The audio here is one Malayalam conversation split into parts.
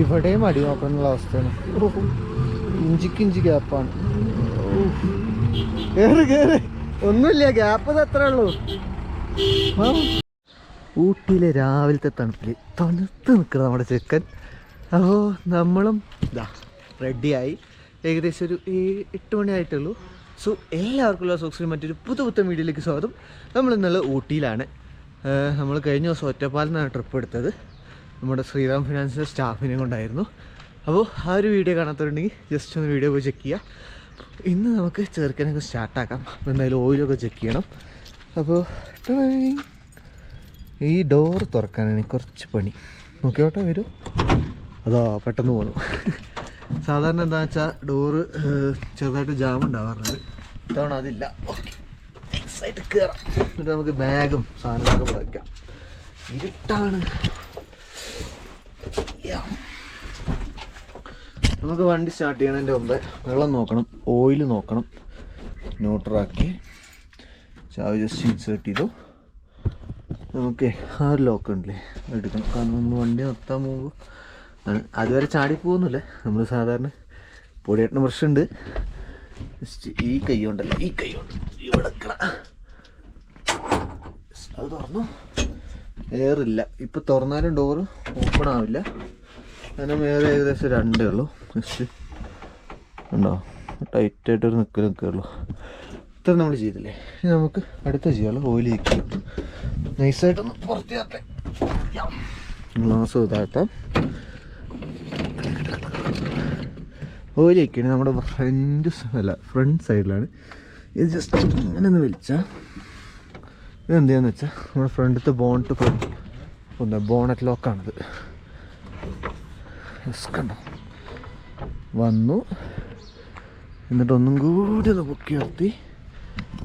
ഇവിടെയും അടി നോക്കാനുള്ള അവസ്ഥയാണ് ഇഞ്ചിക്ക് ഇഞ്ചി ഗ്യാപ്പാണ്. ഒന്നുമില്ല ഗ്യാപ്പ് എത്ര ഉള്ളൂ. ആ. ഊട്ടിയിലെ രാവിലത്തെ തണുപ്പിൽ തണുത്ത് നിൽക്കണം നമ്മുടെ ചെക്കൻ. അപ്പോൾ നമ്മളും ഇതാ റെഡിയായി. ഏകദേശം ഒരു ഏഴ് എട്ട് മണി ആയിട്ടുള്ളൂ സോ എല്ലാവർക്കും ഉള്ള സോക്സിന് മറ്റൊരു പുതു പുത്തൻ വീഡിയോയിലേക്ക് സ്വാഗതം. നമ്മൾ ഇന്നലെ ഊട്ടിയിലാണ്. നമ്മൾ കഴിഞ്ഞ ദിവസം ഒറ്റപ്പാലിൽ നിന്നാണ് ട്രിപ്പ് എടുത്തത്. നമ്മുടെ ശ്രീറാം ഫിനാൻസിന്റെ സ്റ്റാഫിനെ കൊണ്ടായിരുന്നു. അപ്പോൾ ആ ഒരു വീഡിയോ കാണാത്തവരുണ്ടെങ്കിൽ ജസ്റ്റ് ഒന്ന് വീഡിയോ പോയി ചെക്ക് ചെയ്യുക ഇന്ന് നമുക്ക് ചെറുക്കനൊക്കെ സ്റ്റാർട്ടാക്കാം എന്തായാലും ഓയിലൊക്കെ ചെക്ക് ചെയ്യണം. അപ്പോൾ. ഈ ഡോർ തുറക്കാനാണ് കുറച്ച് പണി. നോക്കിയോട്ടെ വരൂ. അതോ പെട്ടെന്ന് പോകണം സാധാരണ എന്താ വെച്ചാൽ ഡോറ് ചെറുതായിട്ട് ജാം ഉണ്ടാവാറുണ്ട്. ഇത്തവണ അതില്ല. ഓക്കെ എക്സൈറ്റ് കയറാം എന്നിട്ട് നമുക്ക് ബാഗും സാധനങ്ങളൊക്കെ വയ്ക്കാം ഇരുട്ടാണ്. നമുക്ക് വണ്ടി സ്റ്റാർട്ട് ചെയ്യണതിന്റെ മുമ്പ് വെള്ളം നോക്കണം ഓയിൽ നോക്കണം. ന്യൂട്രാക്കി ചാവ് ജസ്റ്റ് ഇൻസേർട്ട് ചെയ്തു. നമുക്ക് ആ ഒരു ലോക്ക് ഉണ്ടല്ലേ എടുക്കണം. കാരണം നമ്മൾ വണ്ടി നിർത്താൻ പോകുമ്പോൾ അതുവരെ ചാടി പോകുന്നില്ല? നമ്മൾ സാധാരണ പൊടിയേട്ടന് ഉണ്ട് ജസ്റ്റ് ഈ കൈ കൊണ്ടല്ല ഈ കൈ കൊണ്ട് ഇവിടെ അത് തുറന്നു. എയറില്ല ഇപ്പം തുറന്നാലും ഡോറ് ഓപ്പൺ ആവില്ല. അതിന് മേലെ ഏകദേശം രണ്ടേ ഉള്ളൂ. ജസ്റ്റ് ഉണ്ടോ? ടൈറ്റായിട്ടൊരു നിൽക്കൽ നിൽക്കുള്ളൂ ഇത്ര നമ്മൾ ചെയ്തില്ലേ? ഇനി നമുക്ക് അടുത്ത ചെയ്യാമല്ലോ ഓയിൽ ചെയ്യും. നൈസായിട്ടൊന്ന് പുറത്തിയാട്ടെ ഗ്ലാസ് ഇതാക്കാം. ഓയിൽ വയ്ക്കണേ നമ്മുടെ ഫ്രണ്ട് അല്ല ഫ്രണ്ട് സൈഡിലാണ് ഇത് ജസ്റ്റ് ഇങ്ങനെ ഒന്ന് വലിച്ചാൽ ഇത് ചെയ്യാന്ന് വെച്ചാൽ നമ്മുടെ ഫ്രണ്ടത്തെ ബോണറ്റ് എന്താ ബോണറ്റ് ലോക്കാണിത് കണ്ടോ വന്നു. എന്നിട്ട് ഒന്നും കൂടി ഒന്ന് പൊക്കി നിർത്തി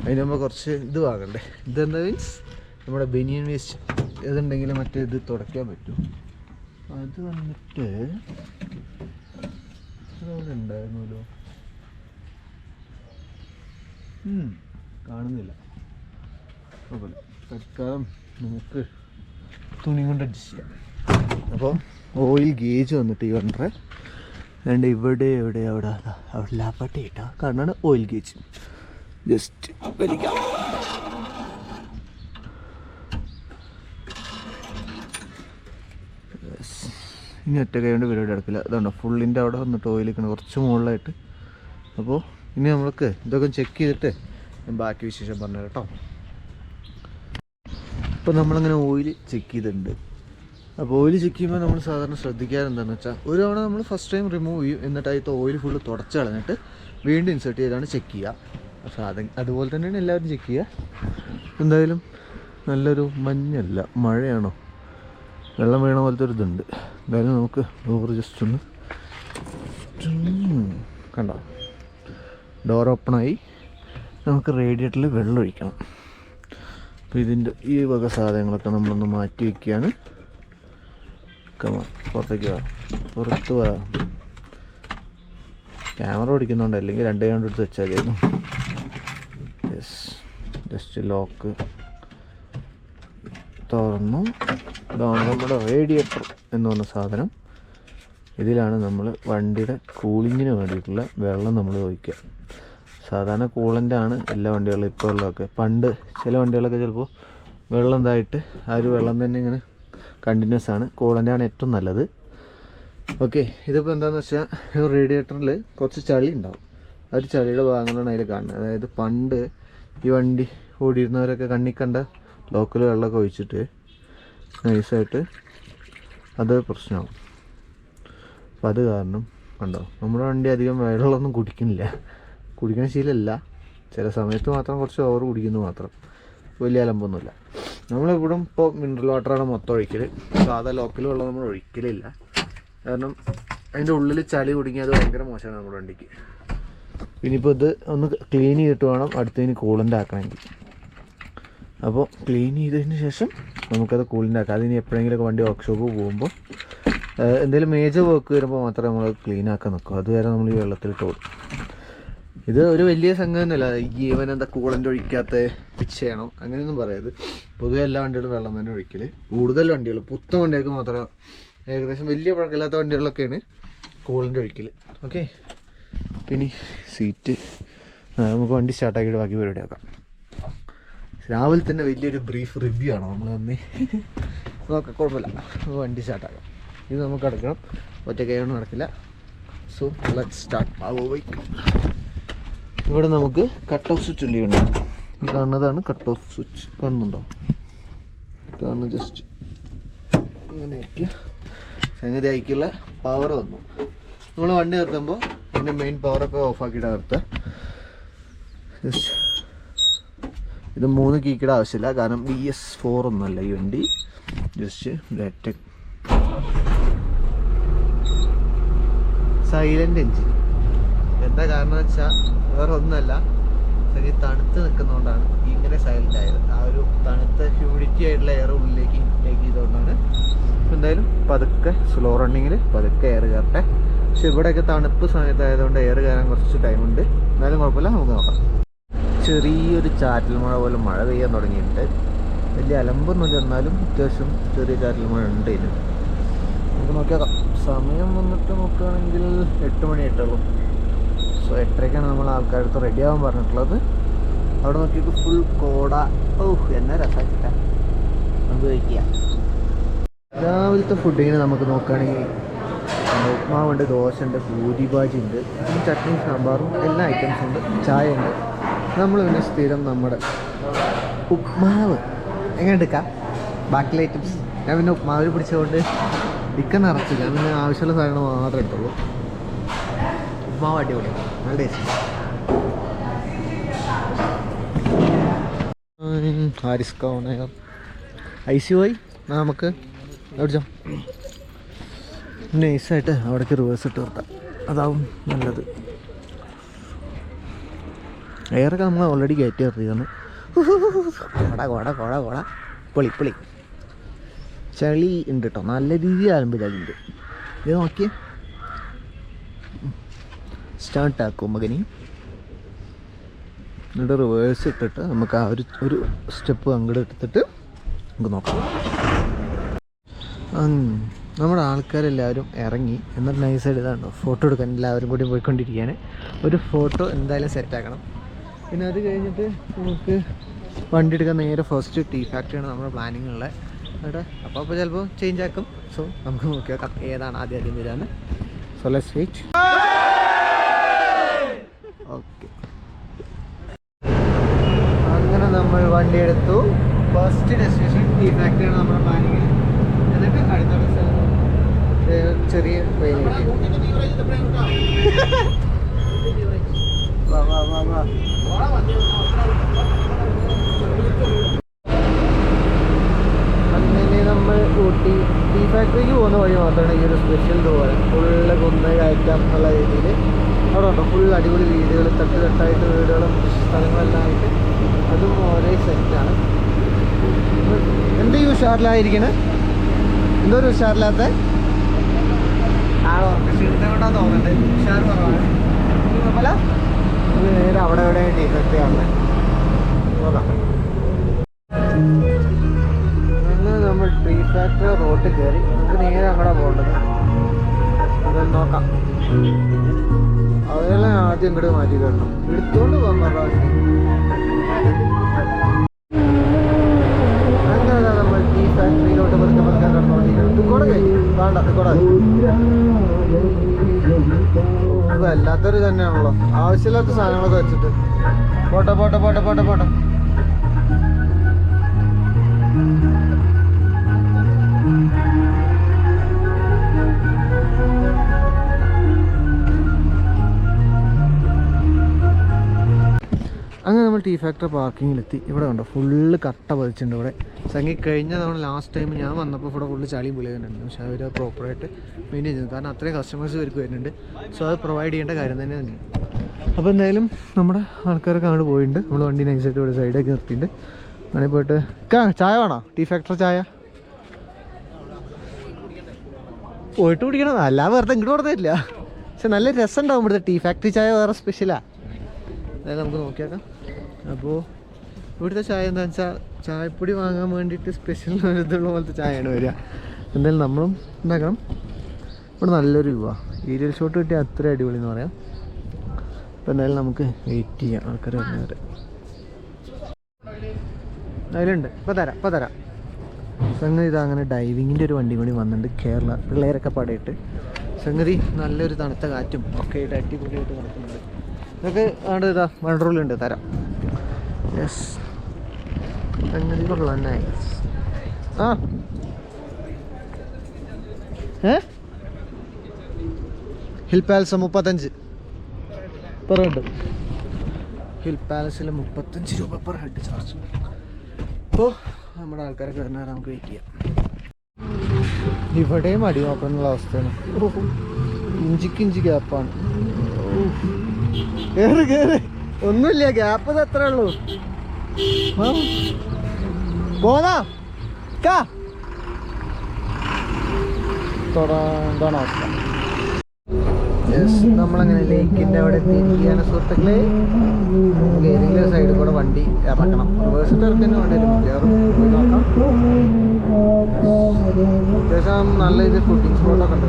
അതിന് മുമ്പ് കുറച്ച് ഇത് വാങ്ങണ്ടേ? ഇതെന്താ മീൻസ് നമ്മുടെ ബനിയൻ വേസ്റ്റ് ഏതുണ്ടെങ്കിലും മറ്റേ ഇത് തുടയ്ക്കാൻ പറ്റും. അത് വന്നിട്ട് ഉണ്ടായിരുന്നല്ലോ. കാണുന്നില്ല. അതുപോലെ തൽക്കാലം നമുക്ക് തുണി കൊണ്ട് അഡ്ജസ്റ്റ് ചെയ്യാം. അപ്പോൾ ഓയിൽ ഗേജ് വന്നിട്ട് ഈ വണ്ടറ രണ്ട് ഇവിടെ എവിടെ അവിടെ അവിടെ ലാപ്പാട്ടി ഇട്ടാ. കാരണമാണ് ഓയിൽ ഗേജ്. ജസ്റ്റ് വലിക്കാം. ഇനി ഒറ്റ കൈ കൊണ്ട് പരിപാടി അടക്കില്ല അതുകൊണ്ട് ഫുള്ളിന്റെ അവിടെ വന്നിട്ട് ഓയിൽ നിൽക്കണം കുറച്ച് മുകളിലായിട്ട്. അപ്പോൾ ഇനി നമ്മൾക്ക് ഇതൊക്കെ ചെക്ക് ചെയ്തിട്ട് ബാക്കി വിശേഷം പറഞ്ഞു കേട്ടോ. അപ്പോൾ നമ്മളിങ്ങനെ ഓയിൽ ചെക്ക് ചെയ്തിട്ടുണ്ട്. അപ്പോൾ ഓയിൽ ചെക്ക് ചെയ്യുമ്പോൾ നമ്മൾ സാധാരണ ശ്രദ്ധിക്കാറ് എന്താണെന്ന് വെച്ചാൽ ഒരു തവണ നമ്മൾ ഫസ്റ്റ് ടൈം റിമൂവ് ചെയ്യും എന്നിട്ട് അതിൽ ഓയിൽ ഫുള്ള് തുടച്ച് കളഞ്ഞിട്ട് വീണ്ടും ഇൻസേർട്ട് ചെയ്താണ് ചെക്ക് ചെയ്യുക. അപ്പോൾ അത് അതുപോലെ തന്നെയാണ് എല്ലാവരും ചെക്ക് ചെയ്യുക. എന്തായാലും നല്ലൊരു മഞ്ഞല്ല മഴയാണോ? വെള്ളം വീണ പോലത്തെ ഒരു ഇതുണ്ട്. എന്തായാലും നമുക്ക് ഡോർ ജസ്റ്റ് ഒന്ന് കണ്ടോ? ഡോർ ഓപ്പണായി നമുക്ക് റേഡിയേറ്ററിൽ വെള്ളം ഒഴിക്കണം അപ്പോൾ ഇതിന്റെ ഈ വക സാധനങ്ങളൊക്കെ നമ്മളൊന്ന് മാറ്റി വയ്ക്കുകയാണ് കമ പുറത്തേക്ക് വാ. പുറത്ത് വാ. ക്യാമറ ഓടിക്കുന്നുണ്ട് അല്ലെങ്കിൽ രണ്ട് കണ്ടു എടുത്ത് വെച്ചാൽ യെസ് ജസ്റ്റ് ലോക്ക് തുറന്നു. ഇതാണ് നമ്മുടെ റേഡിയേറ്റർ എന്ന് പറഞ്ഞ സാധനം. ഇതിലാണ് നമ്മൾ വണ്ടിയുടെ കൂളിങ്ങിന് വേണ്ടിയിട്ടുള്ള വെള്ളം നമ്മൾ ഒഴിക്കുക. സാധാരണ കൂളന്റാണ് എല്ലാ വണ്ടികളിലും ഇപ്പോൾ ഉള്ളതൊക്കെ പണ്ട് ചില വണ്ടികളൊക്കെ ചിലപ്പോൾ വെള്ളം ഇതായിട്ട് ആ ഒരു വെള്ളം തന്നെ ഇങ്ങനെ കണ്ടിന്യൂസ് ആണ്. കൂളന്റ് ആണ് ഏറ്റവും നല്ലത്. ഓക്കെ ഇതിപ്പോൾ എന്താണെന്ന് വെച്ചാൽ റേഡിയേറ്ററിൽ കുറച്ച് ചളി ഉണ്ടാവും. ആ ഒരു ചളിയുടെ ഭാഗങ്ങളാണ് അതിൽ കാണുന്നത്. അതായത് പണ്ട് ഈ വണ്ടി ഓടിയിരുന്നവരൊക്കെ കണ്ണി കണ്ട ലോക്കൽ വെള്ളമൊക്കെ ഒഴിച്ചിട്ട് നൈസായിട്ട് അത് പ്രശ്നമാവും. അപ്പം അത് കാരണം കണ്ടോ നമ്മുടെ വണ്ടി അധികം വെള്ളമൊന്നും കുടിക്കുന്നില്ല. കുടിക്കുന്ന ശീലമല്ല. ചില സമയത്ത് മാത്രം കുറച്ച് ഓവർ കുടിക്കുന്നു മാത്രം. വലിയ അലമ്പൊന്നുമില്ല. നമ്മളിവിടും ഇപ്പോൾ മിനറൽ വാട്ടറാണ് മൊത്തം ഒഴിക്കൽ സാധാ ലോക്കൽ വെള്ളം നമ്മൾ ഒഴിക്കലില്ല. കാരണം അതിന്റെ ഉള്ളിൽ ചളി കുടുങ്ങി അത് ഭയങ്കര മോശമാണ് നമ്മുടെ വണ്ടിക്ക്. ഇനിയിപ്പോൾ ഇത് ഒന്ന് ക്ലീൻ ചെയ്തിട്ട് വേണം അടുത്തതിന് കൂളന്റ് ആക്കണമെങ്കിൽ. അപ്പോൾ ക്ലീൻ ചെയ്തതിന് ശേഷം നമുക്കത് കൂളിന്റെ ആക്കാം. അതിന് എപ്പോഴെങ്കിലുമൊക്കെ വണ്ടി വർക്ക്ഷോപ്പ് പോകുമ്പോൾ എന്തെങ്കിലും മേജർ വർക്ക് വരുമ്പോൾ മാത്രമേ നമ്മൾ ക്ലീൻ ആക്കാൻ നിൽക്കൂ അതുവരെ നമ്മൾ ഈ വെള്ളത്തിൽ ഇട്ട് കൊടുക്കും. ഇത് ഒരു വലിയ സംഘം തന്നെയല്ല ഈ ഇവൻ എന്താ കൂളന്റ് ഒഴിക്കാത്ത പിച്ചയാണോ അങ്ങനെയൊന്നും പറയരുത് പൊതുവെ എല്ലാ വണ്ടികളും വെള്ളം തന്നെ ഒഴിക്കൽ കൂടുതൽ വണ്ടികൾ പുത്തൻ വണ്ടികൾക്ക് മാത്രം. ഏകദേശം വലിയ പഴക്കമില്ലാത്ത വണ്ടികളിലൊക്കെയാണ് കൂളന്റെ ഒഴിക്കൽ ഓക്കെ പിന്നെ സീറ്റ് നമുക്ക് വണ്ടി സ്റ്റാർട്ടാക്കിയിട്ട് ബാക്കി പരിപാടി ആക്കാം രാവിലെ തന്നെ വലിയൊരു ബ്രീഫ് റിവ്യൂ ആണോ നമ്മൾ തന്നെ നോക്കാം കുഴപ്പമില്ല. നമുക്ക് വണ്ടി സ്റ്റാർട്ടാക്കാം ഇത് നമുക്ക് അടക്കണം ഒറ്റ കൈ ഒന്നും നടക്കില്ല. സോ ലെറ്റ് സ്റ്റാർട്ട് ആ ബൈക്ക് ഇവിടെ നമുക്ക് കട്ട് ഓഫ് സ്വിച്ച് ഉണ്ട് ഈ കാണുന്നതാണ് കട്ട് ഓഫ് സ്വിച്ച് കാണുന്നുണ്ടോ? കാണുന്നു ജസ്റ്റ് ഇങ്ങനെ വയ്ക്കുക സംഗതി അയക്കുള്ള പവർ വന്നു നമ്മൾ വണ്ടി നിർത്തുമ്പോൾ അതിന്റെ മെയിൻ പവറൊക്കെ ഓഫാക്കിയിട്ട് നിർത്തുക ജസ്റ്റ് ഇത് മൂന്ന് കീക്കിടെ ആവശ്യമില്ല. കാരണം ബി എസ് ഫോർ ഒന്നുമല്ല ഈ വണ്ടി. ജസ്റ്റ് ഡയറക്റ്റ് സൈലന്റ് എഞ്ചിൻ എന്താ കാരണം വെച്ചാൽ വേറെ ഒന്നുമല്ല ശരി തണുത്ത് നിൽക്കുന്നതുകൊണ്ടാണ് ഇങ്ങനെ സൈലന്റ് ആയത്. ആ ഒരു തണുത്ത ഹ്യൂമിഡിറ്റി ആയിട്ടുള്ള എയർ ഉള്ളിലേക്ക് ഇൻടേക്ക് ചെയ്തുകൊണ്ടാണ് എന്തായാലും പതുക്കെ സ്ലോ റണ്ണിങ്ങിൽ പതുക്കെ എയർ കയറട്ടെ. പക്ഷെ ഇവിടെയൊക്കെ തണുപ്പ് സമയത്തായതുകൊണ്ട് എയർ കയറാൻ കുറച്ച് ടൈമുണ്ട് എന്നാലും കുഴപ്പമില്ല നമുക്ക് നോക്കാം. ചെറിയൊരു ചാറ്റൽ മഴ പോലെ മഴ പെയ്യാൻ തുടങ്ങിയിട്ടുണ്ട്. വലിയ അലമ്പൊന്നുമില്ല എന്നാലും അത്യാവശ്യം ചെറിയ ചാറ്റൽ മഴ ഉണ്ട് ഇതിന് നമുക്ക് നോക്കിയാക്കാം. സമയം വന്നിട്ട് നോക്കുകയാണെങ്കിൽ എട്ട് മണി ആയിട്ടുള്ളൂ സോ എട്ടരയ്ക്കാണ് നമ്മൾ ആൾക്കാരടുത്ത് റെഡി ആവാൻ പറഞ്ഞിട്ടുള്ളത്. അവിടെ നോക്കിയിട്ട് ഫുൾ കോട. ഓ എന്നാ രസാച്ചിട്ടാ നമുക്ക് കഴിക്കുക രാവിലത്തെ ഫുഡിന് നമുക്ക് നോക്കുകയാണെങ്കിൽ ഉപ്മാവുണ്ട് ദോശ ഉണ്ട് ഭൂരിഭാജി ഉണ്ട് ചട്നി സാമ്പാറും എല്ലാ ഐറ്റംസും ഉണ്ട് ചായ ഉണ്ട് നമ്മൾ പിന്നെ സ്ഥിരം നമ്മുടെ ഉപ്മാവ്. എങ്ങനെ എടുക്കാം ബാക്കിയുള്ള ഐറ്റംസ് ഞാൻ പിന്നെ ഉപ്മാവിൽ പിടിച്ചതുകൊണ്ട് ഇക്ക നിറച്ചില്ല പിന്നെ ആവശ്യമുള്ള സാധനങ്ങൾ മാത്രമേ ഇട്ടുള്ളൂ. ഉപ്മാവ് അടിപൊളിയാണ് ഹാരിസ് ഐ സി പോയി നമുക്ക് നൈസായിട്ട് അവിടേക്ക് റിവേഴ്സ് ഇട്ട് നിർത്താം. അതാവും നല്ലത്. എയറൊക്കെ നമ്മൾ ഓൾറെഡി കയറ്റി നിർത്തിയതാണ് കോട കോട കോട കോട. പൊളി പൊളി. ചളി ഉണ്ട് കേട്ടോ നല്ല രീതിയിൽ ആരംഭിച്ചാലുണ്ട് ഇത് നോക്കിയേ. സ്റ്റാർട്ട് ആക്കും മകനി. എന്നിട്ട് റിവേഴ്സ് ഇട്ടിട്ട് നമുക്ക് ആ ഒരു ഒരു സ്റ്റെപ്പ് അങ്ങോട്ട് എടുത്തിട്ട് നമുക്ക് നോക്കാം. നമ്മുടെ ആൾക്കാരെല്ലാവരും ഇറങ്ങി. എന്നിട്ട് നൈസായിട്ട് ഇതാണോ ഫോട്ടോ എടുക്കാൻ എല്ലാവരും കൂടി പോയിക്കൊണ്ടിരിക്കുകയാണ്. ഒരു ഫോട്ടോ എന്തായാലും സെറ്റാക്കണം പിന്നെ അത് കഴിഞ്ഞിട്ട് നമുക്ക് വണ്ടി എടുക്കാൻ നേരെ ഫസ്റ്റ് ടീ ഫാക്ടറിയാണ് നമ്മുടെ പ്ലാനിങ് ഉള്ളത്. അവിടെ അപ്പോൾ അപ്പോൾ ചിലപ്പോൾ ചേഞ്ച് ആക്കും. സോ നമുക്ക് നോക്കി നോക്കാം ഏതാണ് ആദ്യം ആദ്യം വരാന്ന് സോ ലെറ്റ്സ് വെയിറ്റ് ഓക്കെ. അങ്ങനെ നമ്മൾ വണ്ടി എടുത്തു. ഫസ്റ്റ് ഡെസ്റ്റിനേഷൻ ടീ ഫാക്ടറിയാണ് നമ്മുടെ പ്ലാനിങ് എന്നിട്ട് അടുത്ത ദിവസം ചെറിയ ട്രെയിൻ വാ വാ വാ വാ. അങ്ങനെ നമ്മൾ ഊട്ടി ഫാക്ടറിക്ക് പോകുന്ന വഴി മാത്രമാണ് ഈ ഒരു സ്പെഷ്യൽ ഡോറ് ഫുള്ള് കുന്ന് കയറ്റം എന്നുള്ള രീതിയിൽ അവിടെ ഉണ്ടോ? ഫുൾ അടിപൊളി വീടുകൾ തട്ട് തട്ടായിട്ട് വീടുകളും സ്ഥലങ്ങളെല്ലാം ആയിട്ട്. അതും ഒരേ സെറ്റാണ് എന്ത് ഈ ഉഷാറിലായിരിക്കണേ? എന്തോ ഒരു ഉഷാറില്ലാത്ത? ആണോ ക്ഷീണിതം തോന്നുന്നുണ്ട് ഉഷാർ കുറവാണ്. നമ്മളെ നേരെ അവിടെ എവിടെ ഡിഫക്റ്റ് കാണുന്നത് നോക്കാം ഫാക്ടറി റോട്ടിൽ കയറി. നമുക്ക് നേരെ അങ്ങോട്ട് പോകേണ്ടത്. അതൊന്നും നോക്കാം. അതെല്ലാം ആദ്യം ഇങ്ങോട്ട് മാറ്റി കിട്ടണം എടുത്തോണ്ട് പോകാൻ പറഞ്ഞു അങ്ങനെ തന്നെയാണല്ലോ. ആവശ്യമില്ലാത്ത സാധനങ്ങളൊക്കെ വെച്ചിട്ട്. പോട്ടെ പോട്ടെ പോട്ടെ പോട്ടെ പോട്ടെ. അങ്ങനെ നമ്മൾ ടീ ഫാക്ടറി പാർക്കിങ്ങിലെത്തി ഇവിടെ കണ്ടോ ഫുള്ള് കട്ട പതിച്ചിട്ടുണ്ട് ഇവിടെ. സംഗി കഴിഞ്ഞ തവണ ലാസ്റ്റ് ടൈം ഞാൻ വന്നപ്പോൾ ഇവിടെ ഫുള്ള് ചളിയും പുളി തന്നെയുണ്ട് പക്ഷേ അവർ പ്രോപ്പറായിട്ട് മെയിന്റെയിൻ ചെയ്യുന്നു കാരണം അത്രയും കസ്റ്റമേഴ്സ് ഇവർക്ക് വരുന്നുണ്ട്. സോ അത് പ്രൊവൈഡ് ചെയ്യേണ്ട കാര്യം തന്നെ തന്നെയാണ് അപ്പോൾ എന്തായാലും നമ്മുടെ ആൾക്കാരൊക്കെ അങ്ങോട്ട് പോയിട്ടുണ്ട്. നമ്മൾ വണ്ടി നൈസായിട്ട് ഇവിടെ സൈഡൊക്കെ നിർത്തിയിട്ടുണ്ട്. അങ്ങനെ പോയിട്ട് ചായ വേണോ? ടീ ഫാക്ടറി ചായ? പോയിട്ട് കുടിക്കണം അല്ല വെറുതെ ഇങ്ങോട്ട് പറഞ്ഞില്ല പക്ഷെ നല്ല രസം ഉണ്ടാവും ഇവിടുത്തെ ടീ ഫാക്ടറി ചായ വേറെ സ്പെഷ്യലാണ് അതായത് നമുക്ക് നോക്കിയേക്കാം. അപ്പോൾ ഇവിടുത്തെ ചായ എന്താണെന്ന് വെച്ചാൽ ചായപ്പൊടി വാങ്ങാൻ വേണ്ടിയിട്ട് സ്പെഷ്യൽ ഇതുള്ള പോലത്തെ ചായയാണ് വരിക. എന്തായാലും നമ്മളും ഉണ്ടാക്കണം. ഇവിടെ നല്ലൊരു വ്യൂ ഏരിയൽ ഷോട്ട് കിട്ടിയാൽ അത്ര അടിപൊളി എന്ന് പറയാം. അപ്പോൾ എന്തായാലും നമുക്ക് വെയിറ്റ് ചെയ്യാം. ആൾക്കാർ വന്നവർ അതിലുണ്ട് ഇപ്പോൾ തരാം. ഇപ്പോൾ തരാം. സംഗതി ഇതാ അങ്ങനെ ഡൈവിങ്ങിന്റെ ഒരു വണ്ടി കൂടി വന്നിട്ടുണ്ട് കേരള. പിള്ളേരൊക്കെ പാടിയിട്ട്. സംഗതി നല്ലൊരു തണുത്ത കാറ്റും ഒക്കെ ആയിട്ട് അടിപൊളിയായിട്ട് നടക്കുന്നുണ്ട്. ഇതൊക്കെ ആണ്ട് ഇതാ വണ്ടർലുണ്ട് തരാം. യെസ് സംഗതി കൊള്ളാം നൈസ് ആ. ഏ? ഹിൽ പാലസ് മുപ്പത്തഞ്ച്. പെർ ഹെഡ് ഹിൽ പാലസിൽ മുപ്പത്തഞ്ച് രൂപ പെർ ഹെഡ് ചാർജ്. അപ്പോൾ നമ്മുടെ ആൾക്കാരൊക്കെ വരുന്ന വരെ നമുക്ക് വെയിറ്റ് ചെയ്യാം. ഇവിടെയും അടി നോക്കാനുള്ള അവസ്ഥയാണ്. ഇഞ്ചിക്ക് ഇഞ്ചി ഗ്യാപ്പാണ് ഒന്നുമില്ല ഗ്യാപ്പ് ഇത് എത്ര ഉള്ളൂ. പോന്നാ. കാ തൊടാ എന്താണ് അവസ്ഥ? നമ്മളങ്ങനെ ലേക്കിന്റെ അവിടെ എത്തിയിരിക്കുകയാണ്. സുഹൃത്തുക്കളെ ഏതെങ്കിലും സൈഡിൽ കൂടെ വണ്ടി ഇറക്കണം. റിവേഴ്സ് ഇറക്കി വേണ്ടി അത്യാവശ്യം നല്ല ഇത് ഫുഡിങ് സ്പോട്ടൊക്കെ ഉണ്ട്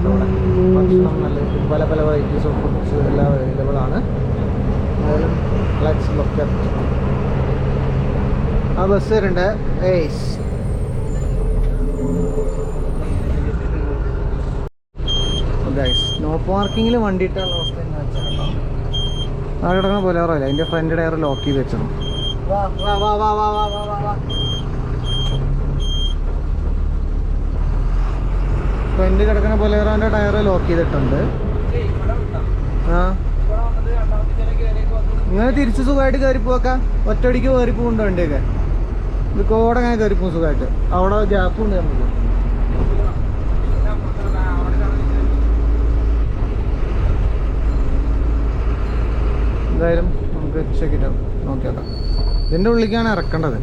ഭക്ഷണം നല്ല പല പല വെറൈറ്റീസ് ഓഫ് ഫുഡ്സ് എല്ലാം അവൈലബിൾ ആണ്. അറ്റ് ആ ബസ് വരുന്നുണ്ട് ഏയ്സ് ഗൈസ് നോ പാർക്കിങ്ങിൽ വണ്ടി ഇട്ടാൽ അവസ്ഥ തന്നെ വെച്ചാൽ അവിടെ കിടക്കുന്ന ബൊലേറോ അല്ല അതിന്റെ ഫ്രണ്ട് ടയർ ലോക്ക് ചെയ്ത് വെച്ചത്. ഫ്രണ്ട് കിടക്കുന്ന ബൊലേറോന്റെ ടയർ ലോക്ക് ചെയ്തിട്ടുണ്ട്. ആ. നിങ്ങൾ തിരിച്ച് സുഖമായിട്ട് കയറി പോക്ക. ഒറ്റടിക്ക് കയറി പോകുന്നുണ്ട് വണ്ടിയൊക്കെ. ഇത് കോടങ്ങനെ കയറി പോകും സുഖമായിട്ട്. അവിടെ ഗ്യാപ്പുണ്ട് നമുക്ക്. എന്തായാലും നമുക്ക് ചെക്കിട്ട് നോക്കി നോക്കാം. ഇതിന്റെ ഉള്ളിലേക്കാണ് ഇറക്കേണ്ടത്.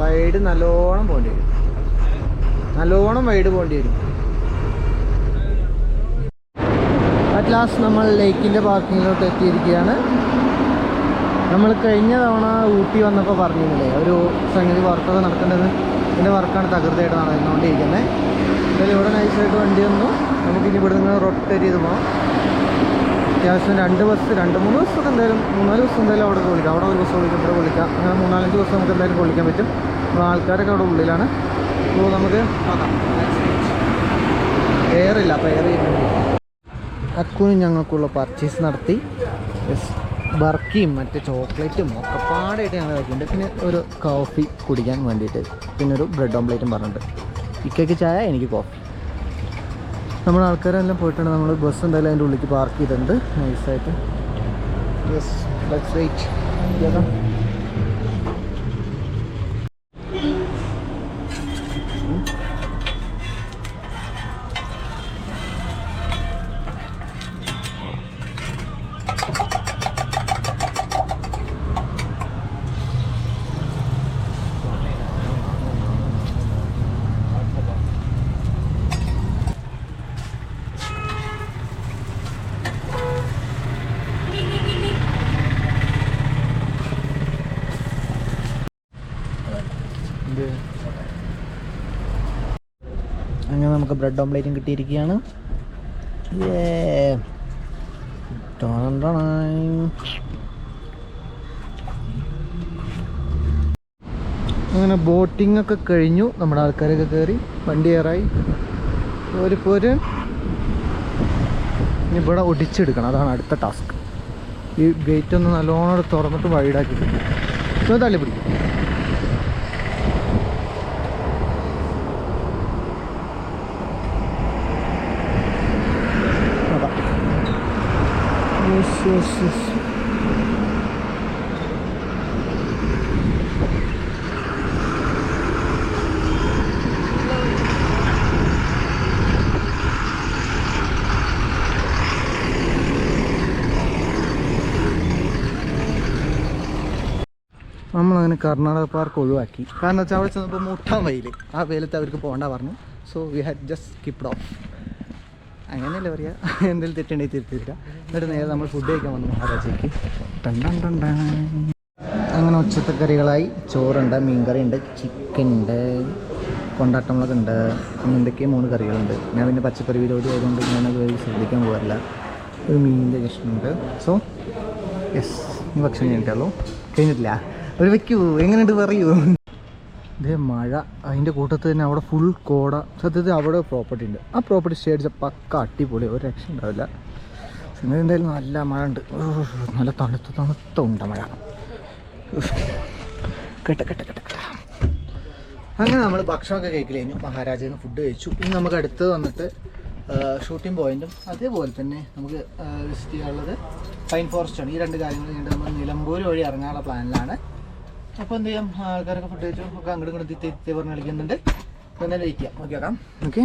വൈഡ് നല്ലോണം പോകേണ്ടി വരും. നല്ലോണം വൈഡ് പോകേണ്ടി വരും. അറ്റ് ലാസ്റ്റ് നമ്മൾ ലേക്കിന്റെ പാർക്കിങ്ങിലോട്ട് എത്തിയിരിക്കുകയാണ്. നമ്മൾ കഴിഞ്ഞ തവണ ഊട്ടി വന്നപ്പോൾ പറഞ്ഞിരുന്നില്ലേ ഒരു സംഗതി വർക്കൊക്കെ നടക്കേണ്ടത് ഇതിന്റെ വർക്കാണ് തകൃതിയായിട്ട് നടന്നുകൊണ്ടിരിക്കുന്നത്. എന്തായാലും ഇവിടെ നൈസായിട്ട് വണ്ടി വന്നു. നമുക്കിനി ഇവിടെ നിന്ന് റൊട്ടേറ്റ് ചെയ്ത് പോകാം അത്യാവശ്യം രണ്ട് ബസ് രണ്ട് മൂന്ന് ബസ്സൊക്കെ എന്തായാലും മൂന്നാൽ ബസ് എന്തായാലും അവിടെ വിളിക്കാം. അവിടെ ഒരു ബസ് വിളിക്കാം ഇവിടെ വിളിക്കാം. അങ്ങനെ മൂന്നാലഞ്ച് ബസ് നമുക്ക് എന്തായാലും വിളിക്കാൻ പറ്റും. അപ്പോൾ ആൾക്കാരൊക്കെ അവിടെ ഉള്ളിലാണ്. അപ്പോൾ നമുക്ക് നോക്കാം. എയറില്ല അപ്പോൾ എയർ അക്കുനും ഞങ്ങൾക്കുള്ള പർച്ചേസ് നടത്തി. ബർക്കിയും മറ്റേ ചോക്ലേറ്റും ഒക്കെ പാടായിട്ട് ഞങ്ങൾ കഴിക്കുന്നുണ്ട്. പിന്നെ ഒരു കോഫി കുടിക്കാൻ വേണ്ടിയിട്ട്. പിന്നെ ഒരു ബ്രെഡ് ഓംപ്ലേറ്റും പറഞ്ഞിട്ടുണ്ട്. ഇക്കയ്ക്ക് ചായ എനിക്ക് കോഫി നമ്മുടെ ആൾക്കാരെല്ലാം പോയിട്ടുണ്ട് നമ്മൾ ബസ് എന്തായാലും അതിന്റെ ഉള്ളിലേക്ക് പാർക്ക് ചെയ്തിട്ടുണ്ട്. നൈസായിട്ട് യെസ് ലെറ്റ്സ് വെയിറ്റ് അങ്ങനെ നമുക്ക് ബ്രെഡ് ഓംപ്ലേറ്റും കിട്ടിയിരിക്കുകയാണ്. അങ്ങനെ ബോട്ടിംഗ് ഒക്കെ കഴിഞ്ഞു. നമ്മുടെ ആൾക്കാരൊക്കെ കയറി വണ്ടി കയറായി ഒരു പോര്. ഇനി ഇവിടെ ഒടിച്ചെടുക്കണം. അതാണ് അടുത്ത ടാസ്ക് ഈ ഗേറ്റ് ഒന്ന് നല്ലോണം തുറന്നിട്ട് വൈഡാക്കി കിട്ടും തള്ളി അതാ യെസ് നമ്മളങ്ങനെ കർണാടക പാർക്ക് ഒഴിവാക്കി. കാരണം വെച്ചാൽ അവിടെ ചെന്നപ്പോൾ മുട്ടാൻ വെയിൽ ആ വെയിലത്ത് അവർക്ക് പോകണ്ട പറഞ്ഞു. So we had just kept off അങ്ങനെയല്ലേ പറയുക എന്തെങ്കിലും തെറ്റുണ്ടെങ്കിൽ തിരുത്തില്ല എന്നിട്ട് നേരെ നമ്മൾ ഫുഡ് കഴിക്കാൻ വന്നു മഹാരാജയ്ക്ക്. അങ്ങനെ ഉച്ചത്തെ കറികളായി ചോറുണ്ട് മീൻകറി ഉണ്ട് ചിക്കൻ ഉണ്ട് കൊണ്ടാട്ടമുളക് ഉണ്ട്. അങ്ങനെ മൂന്ന് കറികളുണ്ട്. ഞാൻ പിന്നെ പച്ചക്കറി വിരോധി ആയതുകൊണ്ട് ഞാനത് ശ്രദ്ധിക്കാൻ പോകാറില്ല. ഒരു മീനിന്റെ കഷ്ണമുണ്ട്. സോ യെസ് ഭക്ഷണം കഴിഞ്ഞിട്ടുള്ളൂ കഴിഞ്ഞിട്ടില്ല. ഒരു വയ്ക്കൂ. എങ്ങനെയുണ്ട് പറയൂ. ഇതേ മഴ. അതിന്റെ കൂട്ടത്തിൽ തന്നെ അവിടെ ഫുൾ കോട. സത്യത്തിൽ അവിടെ പ്രോപ്പർട്ടി ഉണ്ട്. ആ പ്രോപ്പർട്ടി സ്റ്റേ അടിച്ച പക്ക അടിപൊളി. ഒരു രക്ഷ ഉണ്ടാവില്ല. എന്തായാലും നല്ല മഴ ഉണ്ട്. നല്ല തണുത്ത തണുത്ത ഉണ്ട് മഴ. കെട്ട കെട്ട കെട്ട കേട്ട. അങ്ങനെ നമ്മൾ ഭക്ഷണമൊക്കെ കഴിക്കൽ കഴിഞ്ഞു. മഹാരാജയിൽ ഫുഡ് കഴിച്ചു. ഇനി നമുക്ക് അടുത്ത് വന്നിട്ട് ഷൂട്ടിംഗ് പോയിന്റും അതേപോലെ തന്നെ നമുക്ക് വിസിറ്റ് ചെയ്യാനുള്ളത് പൈൻ ഫോറസ്റ്റ് ആണ്. ഈ രണ്ട് കാര്യങ്ങൾ കഴിഞ്ഞിട്ട് നമ്മൾ നിലമ്പൂർ വഴി ഇറങ്ങാനുള്ള പ്ലാനിലാണ് അപ്പോൾ എന്ത് ചെയ്യാം? ആൾക്കാരൊക്കെ ഫുഡ് കഴിച്ചു. ഒക്കെ അങ്ങോട്ട് ഇങ്ങോട്ട് തിത്തി പറഞ്ഞ് കളിക്കുന്നുണ്ട് അപ്പോൾ എന്തായാലും വെയിറ്റ് ചെയ്യാം ഓക്കെ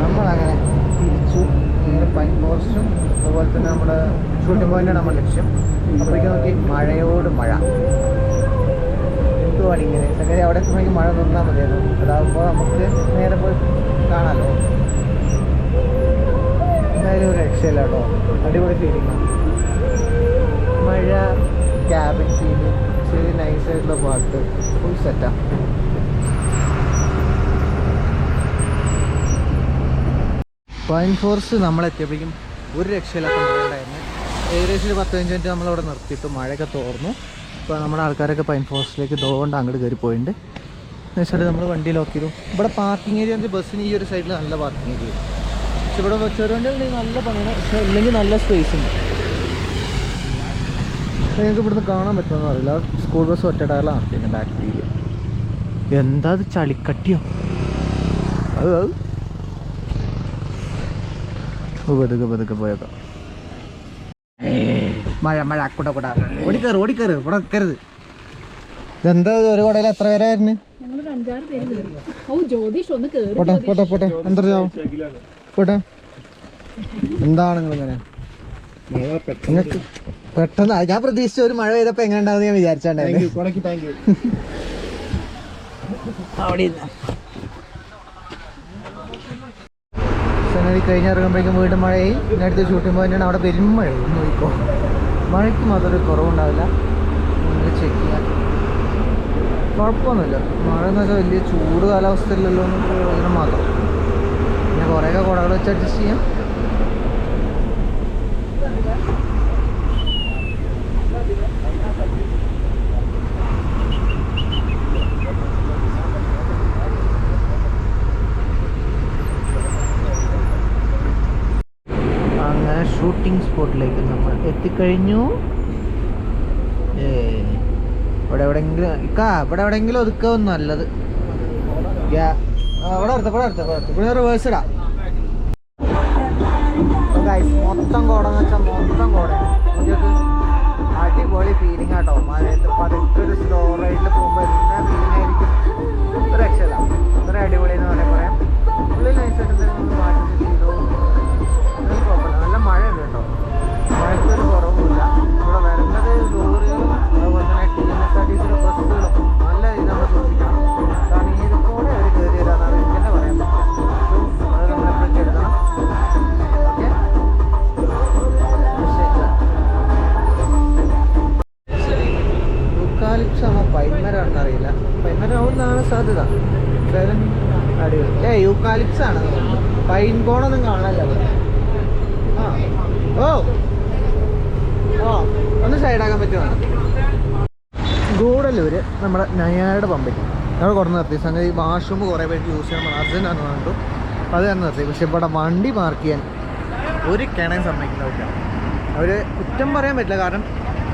നമ്മളങ്ങനെ തിരിച്ചു. പൈൻ ഫോറസ്റ്റും അതുപോലെ തന്നെ നമ്മുടെ ഷൂട്ടിംഗ് പോയിന്റാണ് നമ്മുടെ ലക്ഷ്യം. അപ്പോഴേക്കും നോക്കി മഴയോട് മഴ. എന്തുവാണ് ഇങ്ങനെ? സംഗതി അവിടെ എത്തുമ്പോഴേക്കും മഴ നിന്നാൽ മതിയായിരുന്നു. അതാകുമ്പോൾ നമുക്ക് നേരെ പോയി കാണാമല്ലോ എന്തായാലും ഒരു രക്ഷയില്ല കേട്ടോ. അടിപൊളി ഫീലിംഗ് മഴ ക്യാബിൻ ശരി നൈസായിട്ടുള്ള പാട്ട്. ഫുൾ സെറ്റാ പൈൻ ഫോറസ്റ്റ് നമ്മളെത്തിയപ്പോഴേക്കും ഒരു രക്ഷയില്ലാത്ത മഴ ഉണ്ടായിരുന്നു. ഏകദേശം ഒരു പത്ത് പതിനഞ്ച് മിനിറ്റ് നമ്മളവിടെ നിർത്തിയിട്ട് മഴയൊക്കെ തോർന്നു. ഇപ്പോൾ നമ്മുടെ ആൾക്കാരൊക്കെ പൈൻ ഫോറസ്റ്റിലേക്ക് തോണ്ട് അങ്ങോട്ട് കയറി പോയിട്ടുണ്ട്. എന്നുവെച്ചാൽ നമ്മൾ വണ്ടി ലോക്ക് ചെയ്തു. ഇവിടെ പാർക്കിംഗ് ഏരിയ എന്ന് ബസ്സിന് ഈ ഒരു സൈഡിൽ നല്ല പാർക്കിംഗ് ഏരിയ പക്ഷെ ഇവിടെ ചെറുവണ്ടികളുണ്ടെങ്കിൽ നല്ല പണിയാണ്. പക്ഷേ ഇല്ലെങ്കിൽ നല്ല സ്പേസ് ഉണ്ട്. നിങ്ങൾക്ക് ഇവിടുന്ന് കാണാൻ പറ്റുമെന്ന് അറിയില്ല. സ്കൂൾ ബസ് ഒറ്റ ടയറിലാണ് നടത്തിയത് ബാക്ക് ടീൽ എന്താ അത് ചളിക്കട്ടിയോ? അത് അത്. പതുക്കെ പതുക്കെ പോയേക്കാം. മഴ മഴ കൂട കൂട. ഓടിക്കയറ് ഓടിക്കയറ് ഇവിടെ നിൽക്കരുത് ഇതെന്താ ഇത്? ഒരു കുടയിൽ എത്ര പേരായിരുന്നു? ഞങ്ങളൊരു അഞ്ചാറ് പേര് ഓ ജ്യോതിഷ് ഒന്ന് കേറി പോട്ടെ പോട്ടെ പോട്ടെ. എന്തറിയാവും പോട്ടെ. എന്താണ് നിങ്ങൾ ഇങ്ങനെ നിങ്ങൾക്ക് പെട്ടെന്ന് ഞാൻ പ്രതീക്ഷിച്ച ഒരു മഴ പെയ്തപ്പോ എങ്ങനെ ഉണ്ടാവും ഞാൻ വിചാരിച്ചാണ്ടായിരുന്നു. അവിടെ സെനറി സംഗതി കഴിഞ്ഞ് ഇറങ്ങുമ്പോഴേക്കും വീണ്ടും മഴയായി. പിന്നെ അടുത്ത് ഷൂട്ടിംഗ് പോയിന്റാണ് അവിടെ പെരും മഴ. നോക്കിക്കോ. മഴയ്ക്ക് മാത്രമൊരു ഒരു കുറവുണ്ടാവില്ല. നിങ്ങൾ ചെക്ക് ചെയ്യാം. കുഴപ്പമൊന്നുമില്ല. മഴ എന്ന് വെച്ചാൽ വലിയ ചൂട് കാലാവസ്ഥയിലല്ലോ എന്നൊരു പ്രയോജനം മാത്രം. പിന്നെ കുറേയൊക്കെ കുടകൾ വെച്ച് അഡ്ജസ്റ്റ് ചെയ്യാം അങ്ങനെ ഷൂട്ടിംഗ് സ്പോട്ടിലേക്ക് നമ്മൾ എത്തിക്കഴിഞ്ഞു. ഏ ഇവിടെ എവിടെയെങ്കിലും ഇക്കാ ഇവിടെ എവിടെയെങ്കിലും ഒതുക്കാവും നല്ലത്. ഇവിടെ അടുത്ത ഇവിടെ അടുത്ത ഇവിടെ റിവേഴ്സ് ഇടാം. മൊത്തം കോടെന്ന് വെച്ചാൽ മൊത്തം അടിപൊളി ഫീലിംഗ് ആട്ടോ മഴയത്ത് ഒരു സ്ലോ റൈഡിൽ പോകുമ്പോൾ എല്ലാ ഫീലിംഗ് ആയിരിക്കും. രക്ഷയില്ല. അത്ര അടിപൊളി എന്ന് പറയാൻ പറയാം. ഉള്ളിൽ നൈസായിട്ട് എടുത്തിട്ട് മാറ്റം യൂക്കാലിപ്സ് ആണ്. പൈൻ കോണൊന്നും കാണാനല്ല ഓ. ഓ ഒന്ന് സൈഡാക്കാൻ പറ്റുമോ? ഗൂഡല്ലൂര് നമ്മുടെ നയായുടെ പമ്പിൽ. ഞങ്ങൾ കുറേ നിർത്തി. സംഗതി വാഷ്റൂം കുറേ പേർക്ക് യൂസ് ചെയ്യാൻ അർജന്റാന്ന് ആണെന്ന് അപ്പോൾ അത് തന്നെ നിർത്തി. പക്ഷെ ഇവിടെ വണ്ടി പാർക്ക് ചെയ്യാൻ ഒരു കിണയും സമ്മതിക്കുന്നില്ല അവർ കുറ്റം പറയാൻ പറ്റില്ല. കാരണം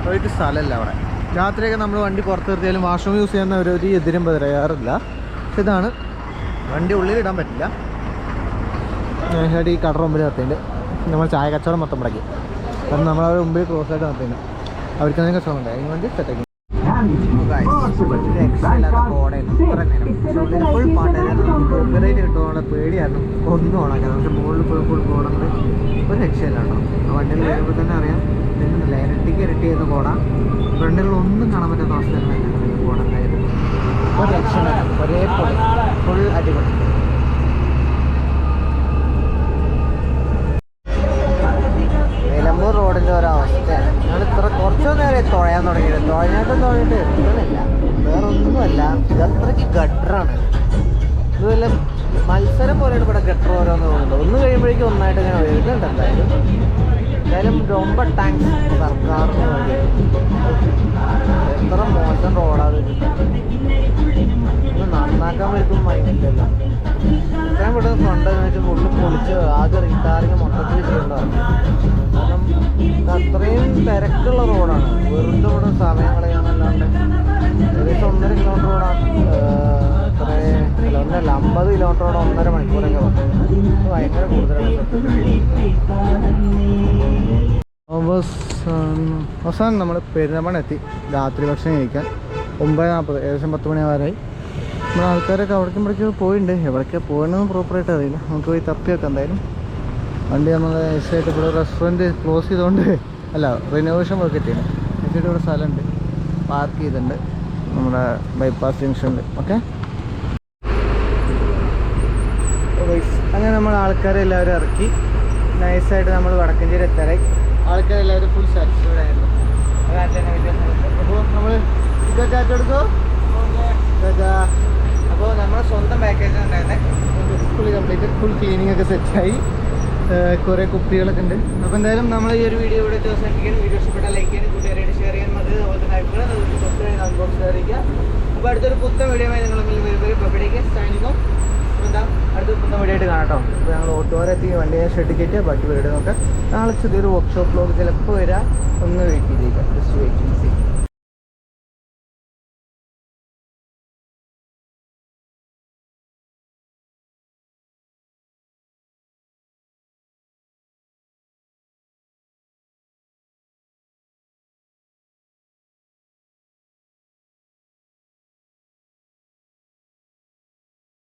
അവർക്ക് സ്ഥലമല്ല അവിടെ. രാത്രിയൊക്കെ നമ്മൾ വണ്ടി പുറത്ത് നിർത്തിയാലും വാഷ്റൂം യൂസ് ചെയ്യുന്ന ഒരു ഒരു എതിരും പറയാറില്ല ഇതാണ് വണ്ടി ഉള്ളിൽ ഇടാൻ പറ്റില്ല. ഈ കട മുമ്പിൽ നിർത്തിയിട്ട് നമ്മൾ ചായ കച്ചവടം മൊത്തം മുടക്കി. കാരണം നമ്മളവർ മുമ്പിൽ ക്രോസ് ആയിട്ട് നിർത്തിയിട്ട് അവർക്ക് എന്തെങ്കിലും കച്ചവടം ഉണ്ടായി അതിന് വേണ്ടി സെറ്റാക്കി ഫുൾ പാട്ടായിരുന്നു പേടിയായിരുന്നു ഒന്നും ഓണാക്കാൻ പക്ഷെ മുകളിൽ ഫുൾ ഫുൾ പോകണമെന്ന് ഒരു രക്ഷയില്ല കേട്ടോ. ആ വണ്ടിയിൽ വരുമ്പോൾ തന്നെ അറിയാം ഇതൊന്നുമില്ല ഇരട്ടിക്ക് ഇരട്ടി ചെയ്ത് പോടാം ഒന്നും കാണാൻ പറ്റാത്ത അവസ്ഥ പോകണം ഒരു രക്ഷയില്ല ഒരേ പൊളി ഫുൾ അടിപൊളി. നിലമ്പൂർ റോഡിന്റെ ഒരവസ്ഥയാണ് ഞങ്ങൾ ഇത്ര കുറച്ചു നേരം തുഴയാൻ തുടങ്ങിയിട്ട് തുഴഞ്ഞിട്ട് തുഴഞ്ഞിട്ട് എത്തണില്ല. വേറെ ഇതത്രയ്ക്ക് ഗട്ടറാണ് ഇതുപോലെ മത്സരം പോലെയാണ് ഇവിടെ ഗട്ടർ ഓരോന്ന് തോന്നുന്നത്. ഒന്ന് കഴിയുമ്പോഴേക്കും ഒന്നായിട്ട് ഇങ്ങനെ വരുന്നുണ്ട് എന്തായാലും. എന്തായാലും രൊമ്പ ടാങ്ക്സ് സർക്കാരിന് എത്ര മോശം റോഡാണ് നന്നാക്കാൻ വരും മൈൻഡില്ലല്ലോ ഇത്രയും പെട്ടെന്ന് ഫ്രണ്ട് വെച്ചാൽ ഫുള്ള് പൊളിച്ച് റീടാറിങ് മൊത്തത്തിൽ ചെയ്യേണ്ടതാണ്. കാരണം അത്രയും തിരക്കുള്ള റോഡാണ് വെറുതെ ഇവിടെ സമയം കളയാന്നല്ലാണ്ട് ഏകദേശം ഒന്നര കിലോമീറ്റർ റോഡാണ് ഒന്നല്ല അമ്പത് കിലോമീറ്റർ ഒന്നര മണിക്കൂറൊക്കെ വന്നു. ഭയങ്കര കൂടുതലാണ് അവസാനം നമ്മൾ പെരുന്തമണ എത്തി. രാത്രി ഭക്ഷണം കഴിക്കാൻ. ഒമ്പത് നാൽപ്പത് ഏകദേശം പത്ത് മണി ആവാറായി നമ്മുടെ ആൾക്കാരൊക്കെ അവിടേക്കും ഇവിടേക്കും പോയിട്ടുണ്ട് എവിടേക്കാണ് പോകണമെന്ന് പ്രോപ്പറായിട്ട് അറിയില്ല. നമുക്ക് പോയി തപ്പിയൊക്കെ എന്തായാലും. വണ്ടി നമ്മൾ നൈസായിട്ട് ഇവിടെ റെസ്റ്റോറന്റ് ക്ലോസ് ചെയ്തുകൊണ്ട് അല്ല റിനോവേഷൻ വർക്ക് ചെയ്യണം എന്നിട്ട് ഇവിടെ സ്ഥലമുണ്ട്. പാർക്ക് ചെയ്തിട്ടുണ്ട്. നമ്മുടെ ബൈപ്പാസ് ജംഗ്ഷനിൽ ഓക്കെ അങ്ങനെ നമ്മൾ ആൾക്കാരെ എല്ലാവരും ഇറക്കി നൈസായിട്ട് നമ്മൾ വടക്കഞ്ചേരി എത്താറായി. ആൾക്കാരെല്ലാവരും ഫുൾ സാറ്റിസ്ഫൈഡ് ആയിരുന്നു. അപ്പോൾ നമ്മൾ ഇതൊക്കെ എടുക്കോ അപ്പോൾ നമ്മുടെ സ്വന്തം പാക്കേജ് ഉണ്ടായിരുന്നത് ഫുള്ളി കംപ്ലീറ്റ് ഫുൾ ക്ലീനിങ് ഒക്കെ സെറ്റായി കുറേ കുപ്പികളൊക്കെ ഉണ്ട്. അപ്പോൾ എന്തായാലും നമ്മൾ ഈ ഒരു വീഡിയോ ഇവിടെ അവസാനിപ്പിക്കാൻ വീഡിയോ ഇഷ്ടപ്പെട്ട ലൈക്ക് ചെയ്യാൻ കൂട്ടുകാരായിട്ട് ഷെയർ ചെയ്യാൻ മതി. അതുപോലെ തന്നെ അഭിപ്രായം അൺബോക്സ് അറിയിക്കുക. അപ്പോൾ അടുത്തൊരു പുത്തൻ വീഡിയോ നിങ്ങൾ മുന്നിൽ വരും. പബ്ലിക്ക് സൈനിക്കും എന്താ? അടുത്ത പുത്തൻ വീഡിയോ ആയിട്ട് കാണാം കേട്ടോ. അപ്പോൾ ഞങ്ങൾ ഓട്ടോരെത്തി വണ്ടിയെ ഷെഡ് കയറ്റുക ബാക്കി വീഡിയോ നോക്കാം. നാളെ ചെറിയൊരു വർക്ക്ഷോപ്പ് ലോക്ക് ചിലപ്പോൾ വരാം. ഒന്ന് വെയിറ്റ് ചെയ്തേക്കാം. ജസ്റ്റ് വെയിറ്റ് ചെയ്ത്